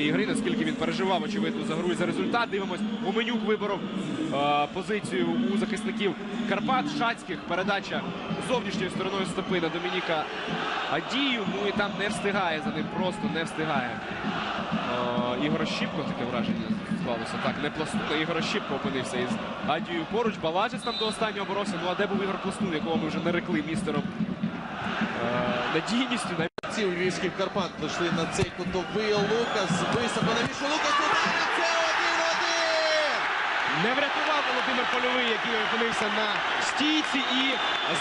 ігри, наскільки він переживав, очевидно, за гру і за результат. Дивимось, Гуменюк виборов е, позицію у захисників Карпат Шацьких. Передача зовнішньою стороною стопи на Домініка Адію. Ну і там не встигає за ним, просто не встигає. Е, Ігор Щіпко, таке враження склалося. Так, не пластуна. Ігор Щіпко опинився із Адією поруч. Балажець там до останнього боровся. Ну а де був Ігор Пластун, якого ми вже нарекли містером надійністю. Ці у львівських Карпат прийшли на цей кутовий Лукас. Високо навіщо Лукас ударить. Це 1-1! Не врятував Володимир Польовий, який опинився на стійці і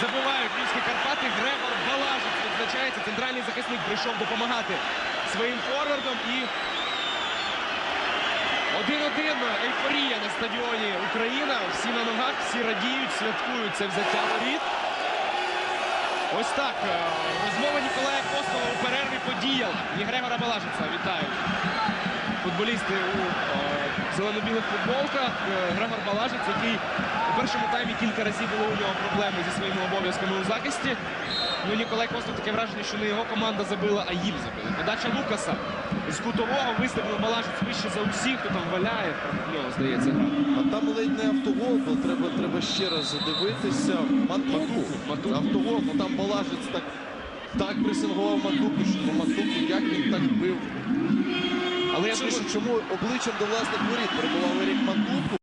забувають львівські Карпати. Грегор Балажець відзначається. Центральний захисник прийшов допомагати своїм форвардам і 1-1 ейфорія на стадіоні Україна. Всі на ногах, всі радіють, святкують це взяття воріт. Ось так. е, Розмова Ніколая Костова у перерві подіяла. І Грегора Балажиця вітають. Футболісти у е, зелено-білих футболках. Е, Грегор Балажець, який першому таймі кілька разів були у нього проблеми зі своїми обов'язками у захисті. Ну, Ніколай Костов таке враження, що не його команда забила, а їм забили. Подача Лукаса з кутового вистрілив Балажець вище за усіх, хто там валяє. Нього здається гра. А там ледь не автогол був. Треба, треба ще раз задивитися. Матуку. Матуку. Автогол, ну там Балажець так, так пресингував Матуку, що ну, Матуку, як він так бив. Але я думаю, чому обличчям до власних воріт перебував Ерік Матуку?